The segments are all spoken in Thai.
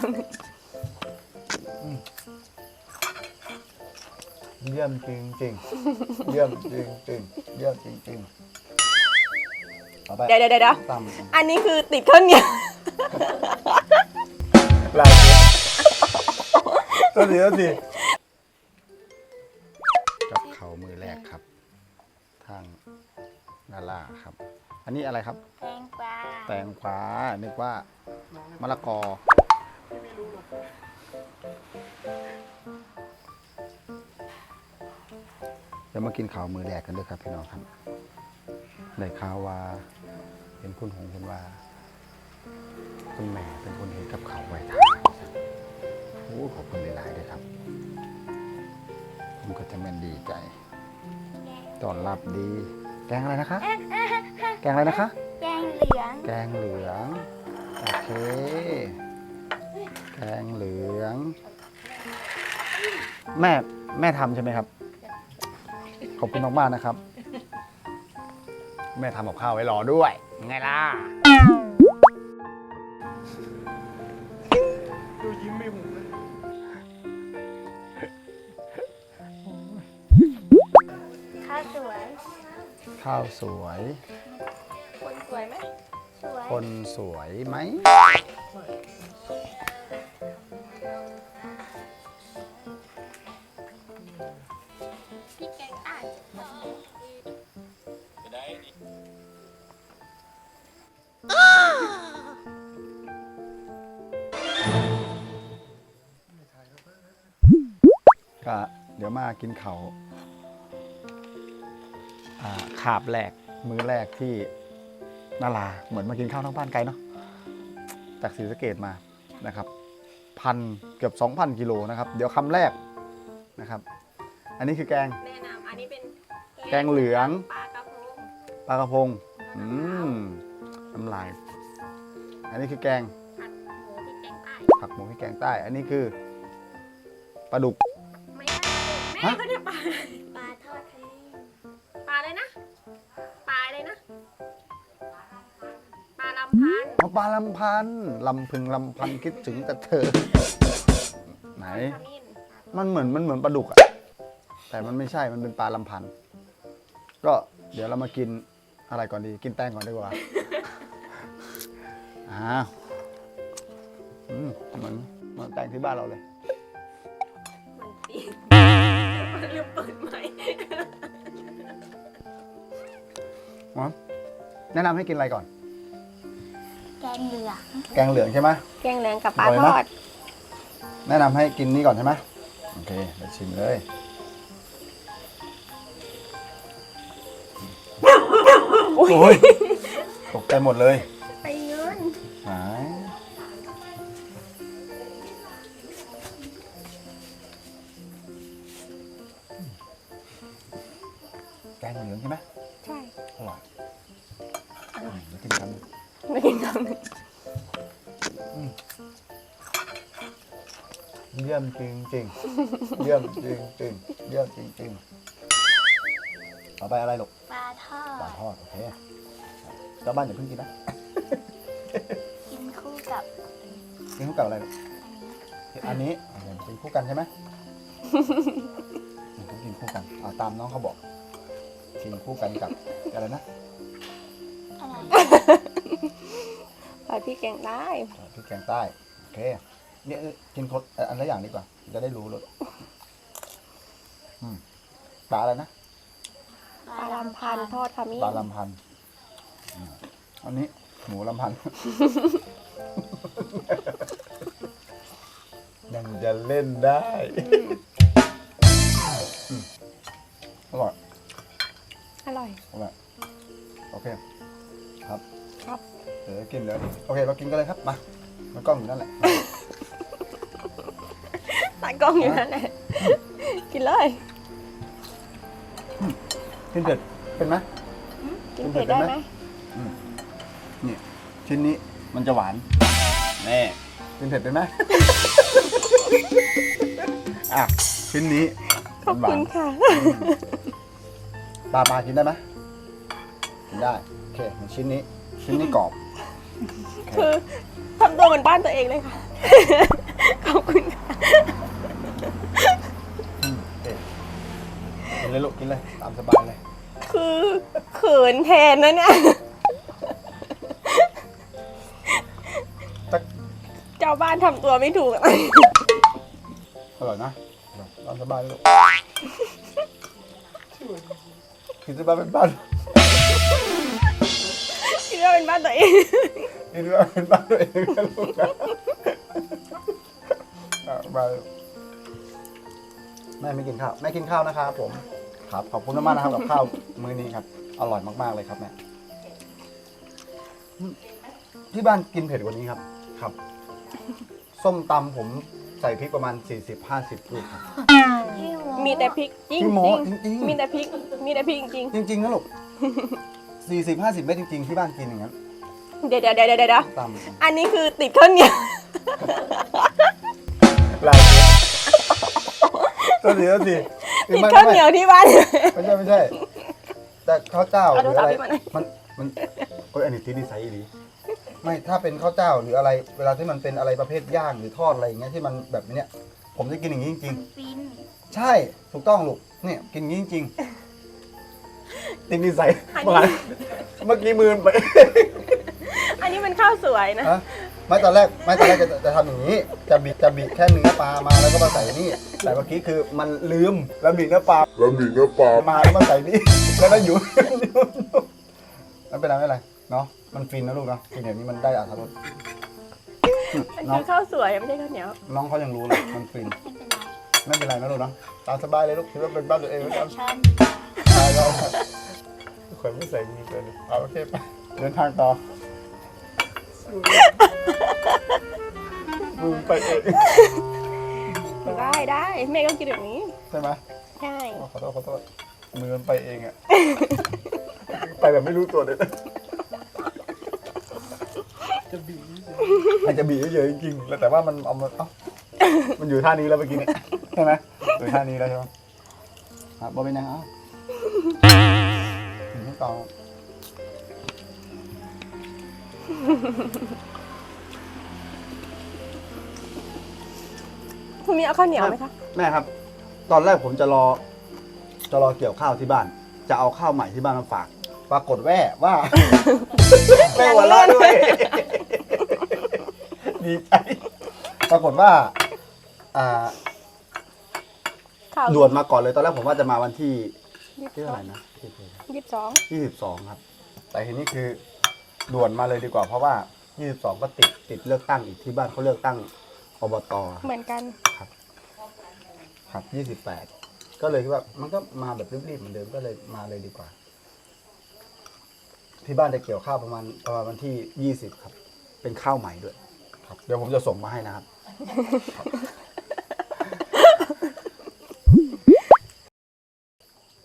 เยี่ยมจริงจริงๆเยี่ยมจริงจริงๆเยี่ยมจริงจริงๆเอาไปเดี๋ยวเดี๋ยวเดี๋ยวตามอันนี้คือติดข้าวเหนียว ลายตัวทีตัวทีกับเขามือแรกครับ ทางนาลาครับ อันนี้อะไรครับ แตงกวาแตงกวานึกว่ามะละกอ เดี๋ยวมากินข้าวมือแรกกันด้วยครับพี่น้องครับได้ข่าวว่าเห็นคุณหงคุณว่าคุณแม่เป็นคนเห็นกับเขาวไว้ทานโอ้ขอบคุณหลายๆด้วยครับ ผมก็จะแม่นดีใจต้อนรับดี แกงอะไรนะคะ แกงอะไรนะคะ แกงเหลือง แกงเหลือง โอเค แกงเหลือง แม่แม่ทำใช่ไหมครับ ขอบคุณมากๆนะครับ แม่ทำกับข้าวไว้รอด้วย ไงล่ะ ดูยิ้มไม่หุบเลยข้าวสวยข้าวสวย คนสวยไหมสวยคนสวยไหม เดี๋ยวมากินเขาวอ่าขาบแรกมื้อแรกที่นาลาเหมือนมากินข้าวนอกบ้านไกลเนาะจากศรีสะเกดมานะครับพันเกือบ 2,000 กิโลนะครับ เดี๋ยวคำแรกนะครับ อันนี้คือแกง แนะนำอันนี้เป็นแกงเหลืองปลากระพงปลากระพงอืมน้ำลาย อันนี้คือแกงผัดหมูพริกแกงใต้ผักหมูพริกแกงใต้ อันนี้คือปลาดุก ปลาปลาทอดขมิ้นปลาอะไรนะ ปลาอะไรนะ ปลาลำพันธ์เอาปลาลำพันธ์ลำพึงลำพันคิดถึงแต่เธอ ไหน ขมิ้นมันเหมือนมันเหมือนปลาดุกอะแต่มันไม่ใช่มันเป็นปลาลำพันธ์ก็เดี๋ยวเรามากินอะไรก่อนดีกินแตงก่อนดีกว่าอ้าวอืมเหมือนเหมือนแตงที่บ้านเราเลย ลืมเปิดไหมค์หมอแนะนำให้กินอะไรก่อน แกงเหลืองแกงเหลืองใช่ไหม แกงเหลืองกับปลาอร่อยทไหมอดแนะนำให้กินนี้ก่อนใช่ไหมโอเคเดี๋ยวชิมเลย โอ้ยตกใจหมดเลย งเหลืองใช่ไหมใช่อร่อยอืมเดี๋ยวกินกันไม่กินน้ำเยี่ยมจริงจริงๆ เยี่ยมจริงจริงๆเยี่ยมจริงจริงๆเอาไปอะไรลูกปลาทอปลาดทอดโอเคเจ้าบ้านอย่าเพิ่งกินนะกินคู่กับกินคู่กับอะไรลูกอันนี้อันนี้กินคู่กันใช่ไหมต้องกินคู่กันเอาตามน้องเขาบอก กินคู่กันกับอะไรนะอะไรปลาพริกแกงใต้พริกแกงใต้โอเคเนี่ยกินคนเอ่ออันละอย่างดีกว่า จะได้รู้รสอืมปลาอะไรนะปลาลำพันธ์ทอดขมิ้นปลาลำพันธ์อืมอันนี้หมูลำพันธ์ยังจะเล่นได้ โอเค เรากินกันเลยครับ มามันกล้องอยู่นั่นแหละ ตากล้องอยู่นั่นแหละ กินเลย กินเผ็ดเป็นไหม กินเผ็ดได้ไหม นี่ ชิ้นนี้มันจะหวานแน่กินเผ็ดเป็นไหม อะ ชิ้นนี้ขอบหวาคุนณค่ะ ปลาปลากินได้ไหมกินได้ โอเคชิ้นนี้ ชิ้นนี้กรอบ คือทำตัวเหมือนบ้านตัวเองเลยค่ะ ขอบคุณค่ะกินเลยลูกกินเลย ตามสบายเลย คือเขินแทนนะเนี่ยเจ้าบ้านทำตัวไม่ถูก อร่อยนะตามสบายเลยลูกคินสบายเป็นบ้าน ดว่าเป็นบ้านตัวเองคิดว่าเป็นบ้านตัวเองนะลูกนะอะมาเลยแม่ไม่กินข้าวแม่กินข้าวนะครับผม ครับขอบคุณมากๆนะครับกับข้าวมื้อนี้ครับ อร่อยมากๆเลยครับแม่อืมที่บ้านกินเผ็ดกว่านี้ครับ ครับ ส้มตำผมใส่พริกประมาณ 40-50ลูกครับพี่โมีแต่พริกจริงพี่โม้จริงจริงๆ มีแต่พริก มีแต่พริกจริงจริงๆนะลูก 40-50เม็ดจริงๆที่บ้านกินอย่างนั้นๆเดี๋ยวเดี๋ยวเดี๋ยวเดี๋ยวเดี๋ยวตำ อันนี้คือติดข้าวเหนียว ลายตัวดีตัวดีติดข้าวเหนียวที่บ้าน ไม่ใช่ไม่ใช่ แต่ข้าวเจ้าหเอารืออะไรโทรศัพท์พี่มาหน่อย มันมันโอ้ยอันนี้ที่นิสัยดีไม่ถ้าเป็นข้าวเจ้าหรืออะไร เวลาที่มันเป็นอะไรประเภทย่างหรือทอดอะไรอย่างเงี้ยที่มันแบบเนี้ยผมจะกินอย่างนี้จริง ฟินๆ ใช่ถูกต้องลูกเนี่ยกินอย่างนี้จริงๆ ติดนิสัยอันนี้ มาเมื่อกี้มือไปอันนี้มันข้าวสวยนะ ฮะไม่ตอนแรกไม่ตอนแรกจะจะทำอย่างนี้ จะบิดจะบิดแค่เนื้อปลามาแล้วก็มาใส่นี่ แต่เมื่อกี้คือมันลืมแล้วบิดเนื้อปลา แล้วมีเนื้อปลา มาแล้วมาใส่นี่ แล้วก็อยู่ไม่เป็นไรไม่เป็นไรเนาะมันฟินนะลูกเนาะกินอย่างนี้มันได้อรรถรสมันน้อคืงอข้าวสวยไม่ใช่ข้าวเหนียว น้องเขายังรู้เลยมันฟินไม่เป็นไรไม่เป็นไรนะลูกเนาะตามสบายเลยลูกคิดว่าเป็นบ้านตัวเองแล้วกันช้อนใช่แล้ วคนไม่ใส่มีเกินเอาโอเคไปเดินทางต่อมึงไปเองได้ได้แม่ก็กินแบบนี้ ใช่ไหมใช่ขอโทษขอโทษมือมันไปเองอะไปแบบไม่รู้ตัวเลยนะอาจจะบีบเยอะๆจริงๆแล้วแต่ว่ามันเอามาเอ้ามันอยู่ท่านี้แล้วเมื่อกี้เนี่ยใช่ไหมอยู่ท่านี้แล้วใช่ไหมครับบอเป็นยังเอ้าถึง ต่อพรุ่งนี้เอาข้าวเหนียวไหมคะ แม่ครับ ตอนแรกผมจะรอ จะรอเกี่ยวข้าวที่บ้าน จะเอาข้าวใหม่ที่บ้านมาฝาก ปรากฏแว่ว่า แม่หัวเราะด้วย ดีใจ ปรากฏว่า อ่าข้าวด่วนมาก่อนเลยตอนแรกผมว่าจะมาวันที่ ยี่สิที่บเท่าสไหองร่นะยี่สิบสองยี่สิบสองครับ แต่ทีนี้คือด่วนมาเลยดีกว่า เพราะว่ายี่สิบสองก็ติดติดเลือกตั้งอีกที่บ้านเขาเลือกตั้งอบตเหมือนกัน ครับยี่สิบแปดก็เลยคิดว่ามันก็มาแบบรีบๆเหมือนเดิมก็เลยมาเลยดีกว่า ที่บ้านจะเกี่ยวข้าวประมาณประมาณวันที่ยี่สิบครับ เป็นข้าวใหม่ด้วย ครับ เดี๋ยวผมจะส่งมาให้นะครับ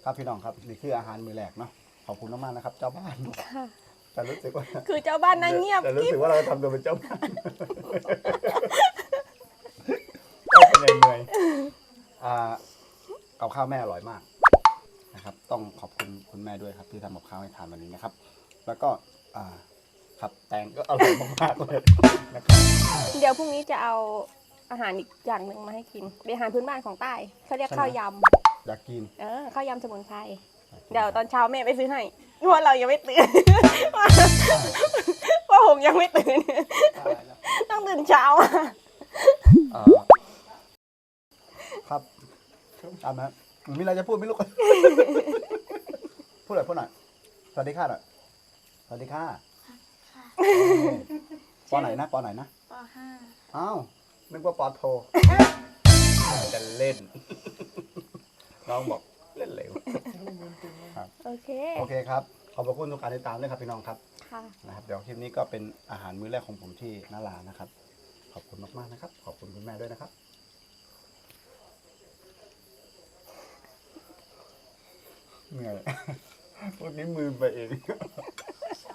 ครับพี่น้องครับนี่คืออาหารมื้อแรกเนาะขอบคุณมากๆนะครับ เจ้าบ้านค่ะแต่รู้สึกว่าคือเจ้าบ้านนั่งเงียบแต่รู้กิ๊บสึกว่าเราทำตัวเป็นเจ้าบ้านเอาเป็นเหนื่อยๆอ่ากับข้าวแม่อร่อยมากนะครับ ต้องขอบคุณคุณแม่ด้วยครับที่ทำกับข้าวให้ทานวันนี้นะครับ แล้วก็อ่าครับแตงก็อร่อยมากๆเลยนะครับเดี๋ยวพรุ่งนี้จะเอาอาหารอีกอย่างหนึ่งมาให้กินเป็นอาหารพื้นบ้านของใต้เขาเรียกข้าวย อยากกินำเออข้าวยำสมุนไพรเดี๋ยวตอนเช้าแม่ไปซื้อให้เพราะว่าเรายังไม่ตื่นว่าว่าผมยังไม่ตื่น ต้องตื่นเช้าอะอ่าครับตามนะมีอะไรจะพูดไหม่ลูก พูดหน่อยพูดหน่อยสวัสดีค่ะหน่อยสวัสดีค่ะค่ะปอไหนนะปอไหนนะปห้าอ้าวนึกว่าปอโทจะเล่น น้องบอกเล่นเร็วโอเค โอเคครับ ขอบพระคุณทุกการติดตามด้วยครับพี่น้องครับค่ะ นะครับเดี๋ยวคลิปนี้ก็เป็นอาหารมื้อแรกของผมที่นาลานะครับ ขอบคุณมากๆนะครับ ขอบคุณคุณแม่ด้วยนะครับ เหนื่อย พวกนี้มือไปเอง